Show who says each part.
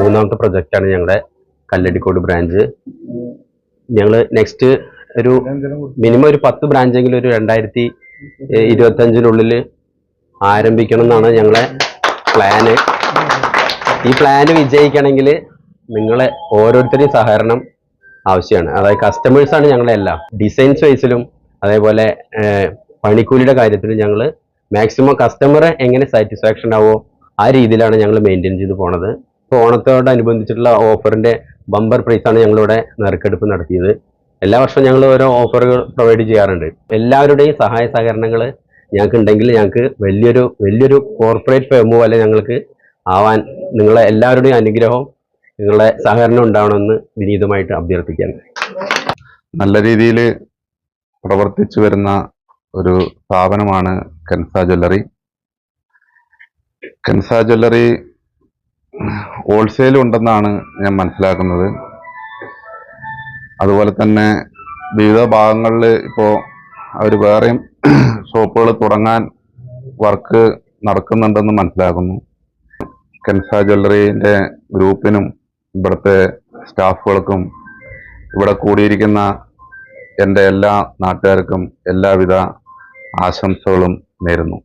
Speaker 1: മൂന്നാമത്തെ പ്രൊജക്റ്റാണ് ഞങ്ങളുടെ കല്ലടിക്കോട് ബ്രാഞ്ച് ഞങ്ങൾ നെക്സ്റ്റ് ഒരു മിനിമം ഒരു പത്ത് ബ്രാഞ്ചെങ്കിലും ഒരു രണ്ടായിരത്തി ഇരുപത്തി അഞ്ചിനുള്ളിൽ ആരംഭിക്കണം എന്നാണ് ഞങ്ങളെ പ്ലാന് ഈ പ്ലാന് വിജയിക്കണമെങ്കിൽ നിങ്ങളെ ഓരോരുത്തരുടെയും സഹകരണം ആവശ്യമാണ്. അതായത് കസ്റ്റമേഴ്സാണ് ഞങ്ങളെ എല്ലാം. ഡിസൈൻസ് വൈസിലും അതേപോലെ പണിക്കൂലിയുടെ കാര്യത്തിലും ഞങ്ങൾ മാക്സിമം കസ്റ്റമറെ എങ്ങനെ സാറ്റിസ്ഫാക്ഷൻ ആവോ ആ രീതിയിലാണ് ഞങ്ങൾ മെയിന്റെയിൻ ചെയ്ത് പോണത്. ഇപ്പോൾ ഓണത്തോടനുബന്ധിച്ചിട്ടുള്ള ഓഫറിന്റെ ബമ്പർ പ്രൈസാണ് ഞങ്ങളിവിടെ നറുക്കെടുപ്പ് നടത്തിയത്. എല്ലാ വർഷവും ഞങ്ങൾ ഓരോ ഓഫറുകൾ പ്രൊവൈഡ് ചെയ്യാറുണ്ട്. എല്ലാവരുടെയും സഹായ സഹകരണങ്ങൾ ഞങ്ങൾക്ക് ഉണ്ടെങ്കിൽ ഞങ്ങൾക്ക് വലിയൊരു വലിയൊരു കോർപ്പറേറ്റ് ഫേമ പോലെ ഞങ്ങൾക്ക് ആവാൻ നിങ്ങളെ എല്ലാവരുടെയും അനുഗ്രഹവും നിങ്ങളുടെ സഹകരണം ഉണ്ടാവണമെന്ന് വിനീതമായിട്ട് അഭ്യർത്ഥിക്കാൻ
Speaker 2: നല്ല രീതിയിൽ പ്രവർത്തിച്ചു വരുന്ന ഒരു സ്ഥാപനമാണ് Kansa jewellery. Kansa jewellery wholesale ഉണ്ടെന്നാണ് ഞാൻ മനസ്സിലാക്കുന്നത്. അതുപോലെ തന്നെ വിവിധ ഭാഗങ്ങളിൽ ഇപ്പോൾ അവർ വേറെയും ഷോപ്പുകൾ തുടങ്ങാൻ വർക്ക് നടക്കുന്നുണ്ടെന്ന് മനസ്സിലാക്കുന്നു. കെൻസ ജ്വല്ലറിന്റെ ഗ്രൂപ്പിനും ഇവിടുത്തെ സ്റ്റാഫുകൾക്കും ഇവിടെ കൂടിയിരിക്കുന്ന എന്റെ എല്ലാ നാട്ടുകാർക്കും എല്ലാവിധ ആശംസകളും നേരുന്നു.